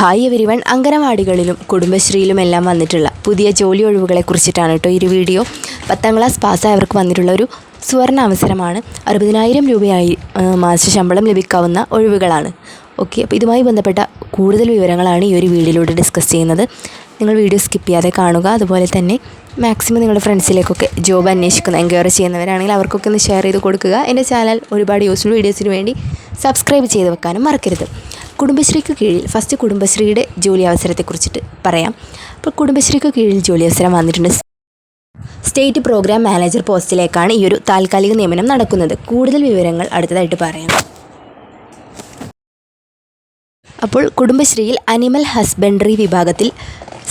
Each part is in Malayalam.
ഹായ് എവരിവൺ അംഗനവാടികളിലും കുടുംബശ്രീയിലുമെല്ലാം വന്നിട്ടുള്ള പുതിയ ജോലി ഒഴിവുകളെ കുറിച്ചിട്ടാണ് കേട്ടോ ഈ ഒരു വീഡിയോ. പത്താം ക്ലാസ് പാസ്സായവർക്ക് വന്നിട്ടുള്ള ഒരു സുവർണ അവസരമാണ് അറുപതിനായിരം രൂപയായി മാസ ശമ്പളം ലഭിക്കാവുന്ന ഒഴിവുകളാണ്. ഓക്കെ അപ്പോൾ ഇതുമായി ബന്ധപ്പെട്ട കൂടുതൽ വിവരങ്ങളാണ് ഈ ഒരു വീഡിയോയിലൂടെ ഡിസ്കസ് ചെയ്യുന്നത്. നിങ്ങൾ വീഡിയോ സ്കിപ്പ് ചെയ്യാതെ കാണുക. അതുപോലെ തന്നെ മാക്സിമം നിങ്ങളുടെ ഫ്രണ്ട്സിലേക്കൊക്കെ ജോബ് അന്വേഷിക്കുന്ന എൻക്വയറി ചെയ്യുന്നവരാണെങ്കിൽ അവർക്കൊക്കെ ഒന്ന് ഷെയർ ചെയ്ത് കൊടുക്കുക. എന്റെ ചാനൽ ഒരുപാട് യൂസ്ഫുൾ വീഡിയോസിന് വേണ്ടി സബ്സ്ക്രൈബ് ചെയ്ത് വെക്കാനും മറക്കരുത്. കുടുംബശ്രീക്ക് കീഴിൽ ഫസ്റ്റ് കുടുംബശ്രീയുടെ ജോലി അവസരത്തെക്കുറിച്ചിട്ട് പറയാം. അപ്പോൾ കുടുംബശ്രീക്ക് കീഴിൽ ജോലി അവസരം വന്നിട്ടുണ്ട്. സ്റ്റേറ്റ് പ്രോഗ്രാം മാനേജർ പോസ്റ്റിലേക്കാണ് ഈ ഒരു താൽക്കാലിക നിയമനം നടക്കുന്നത്. കൂടുതൽ വിവരങ്ങൾ അടുത്തതായിട്ട് പറയാം. അപ്പോൾ കുടുംബശ്രീയിൽ അനിമൽ ഹസ്ബൻഡറി വിഭാഗത്തിൽ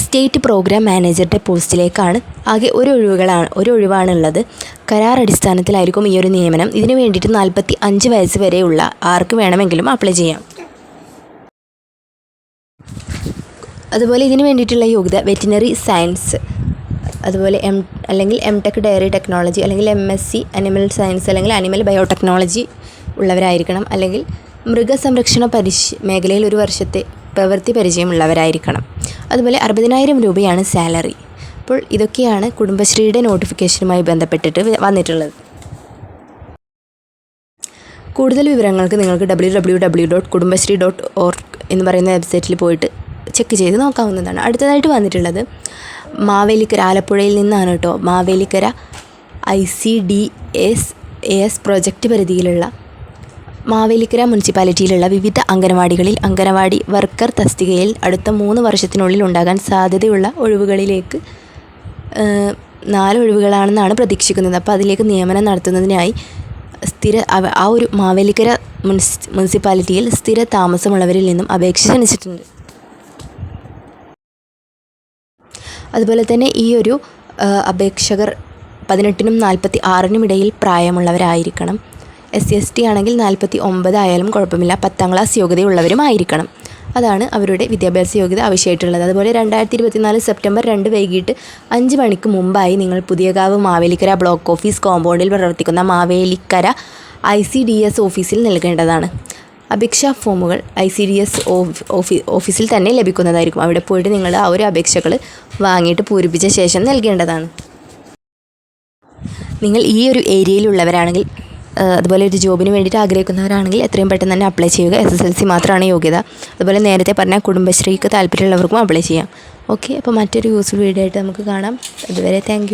സ്റ്റേറ്റ് പ്രോഗ്രാം മാനേജറുടെ പോസ്റ്റിലേക്കാണ് ആകെ ഒരു ഒഴിവുകളാണ് ഒരു ഒഴിവാണുള്ളത്. കരാർ അടിസ്ഥാനത്തിലായിരിക്കും ഈ ഒരു നിയമനം. ഇതിനു വേണ്ടിയിട്ട് നാൽപ്പത്തി അഞ്ച് വയസ്സ് വരെയുള്ള ആർക്ക് വേണമെങ്കിലും അപ്ലൈ ചെയ്യാം. അതുപോലെ ഇതിന് വേണ്ടിയിട്ടുള്ള യോഗ്യത വെറ്റിനറി സയൻസ് അതുപോലെ എം അല്ലെങ്കിൽ എം ടെക് ഡയറി ടെക്നോളജി അല്ലെങ്കിൽ M S C animal science അല്ലെങ്കിൽ അനിമൽ ബയോടെക്നോളജി ഉള്ളവരായിരിക്കണം. അല്ലെങ്കിൽ മൃഗസംരക്ഷണ പരിശ് മേഖലയിൽ ഒരു വർഷത്തെ പ്രവൃത്തി പരിചയമുള്ളവരായിരിക്കണം. അതുപോലെ അറുപതിനായിരം രൂപയാണ് സാലറി അപ്പോൾ ഇതൊക്കെയാണ് കുടുംബശ്രീയുടെ നോട്ടിഫിക്കേഷനുമായി ബന്ധപ്പെട്ടിട്ട് വന്നിട്ടുള്ളത്. കൂടുതൽ വിവരങ്ങൾക്ക് നിങ്ങൾക്ക് W W W dot Kudumbashree dot org എന്ന് പറയുന്ന വെബ്സൈറ്റിൽ പോയിട്ട് ചെക്ക് ചെയ്ത് നോക്കാവുന്നതാണ്. അടുത്തതായിട്ട് വന്നിട്ടുള്ളത് മാവേലിക്കര ആലപ്പുഴയിൽ നിന്നാണ് കേട്ടോ. Mavelikkara I C D S S project പരിധിയിലുള്ള മാവേലിക്കര മുനിസിപ്പാലിറ്റിയിലുള്ള വിവിധ അംഗനവാടികളിൽ അംഗനവാടി വർക്കർ തസ്തികയിൽ അടുത്ത മൂന്ന് വർഷത്തിനുള്ളിൽ ഉണ്ടാകാൻ സാധ്യതയുള്ള ഒഴിവുകളിലേക്ക് നാല് ഒഴിവുകളാണെന്നാണ് പ്രതീക്ഷിക്കുന്നത്. അപ്പോൾ അതിലേക്ക് നിയമനം നടത്തുന്നതിനായി സ്ഥിര ആ ഒരു മാവേലിക്കര മുനിസ് മുനിസിപ്പാലിറ്റിയിൽ സ്ഥിര താമസമുള്ളവരിൽ നിന്നും അപേക്ഷ ക്ഷണിച്ചിട്ടുണ്ട്. അതുപോലെ തന്നെ ഈ ഒരു അപേക്ഷകർ പതിനെട്ടിനും നാൽപ്പത്തി ആറിനും ഇടയിൽ പ്രായമുള്ളവരായിരിക്കണം. എസ് സി എസ് ടി ആണെങ്കിൽ നാൽപ്പത്തി ഒമ്പത് ആയാലും കുഴപ്പമില്ല. പത്താം ക്ലാസ് യോഗ്യതയുള്ളവരും ആയിരിക്കണം. അതാണ് അവരുടെ വിദ്യാഭ്യാസ യോഗ്യത ആവശ്യമായിട്ടുള്ളത് അതുപോലെ രണ്ടായിരത്തി ഇരുപത്തിനാല് സെപ്റ്റംബർ രണ്ട് വൈകിട്ട് അഞ്ച് മണിക്ക് മുമ്പായി നിങ്ങൾ പുതിയകാവ് മാവേലിക്കര ബ്ലോക്ക് ഓഫീസ് കോമ്പൗണ്ടിൽ പ്രവർത്തിക്കുന്ന Mavelikkara I C D S ഓഫീസിൽ നൽകേണ്ടതാണ്. അപേക്ഷാ ഫോമുകൾ ഐ സി ഡി എസ് ഓഫീസിൽ തന്നെ ലഭിക്കുന്നതായിരിക്കും. അവിടെ പോയിട്ട് നിങ്ങൾ ആ ഒരു അപേക്ഷകൾ വാങ്ങിയിട്ട് പൂരിപ്പിച്ച ശേഷം നൽകേണ്ടതാണ്. നിങ്ങൾ ഈ ഒരു ഏരിയയിലുള്ളവരാണെങ്കിൽ അതുപോലെ ഒരു ജോബിന് വേണ്ടിയിട്ട് ആഗ്രഹിക്കുന്നവരാണെങ്കിൽ എത്രയും പെട്ടെന്ന് തന്നെ അപ്ലൈ ചെയ്യുക. എസ് എസ് എൽ സി മാത്രമാണ് യോഗ്യത. അതുപോലെ നേരത്തെ പറഞ്ഞ കുടുംബശ്രീക്ക് താല്പര്യമുള്ളവർക്കും അപ്ലൈ ചെയ്യാം. ഓക്കെ അപ്പോൾ മറ്റൊരു യൂസ്ഫുൾ വീഡിയോ ആയിട്ട് നമുക്ക് കാണാം. അതുവരെ താങ്ക്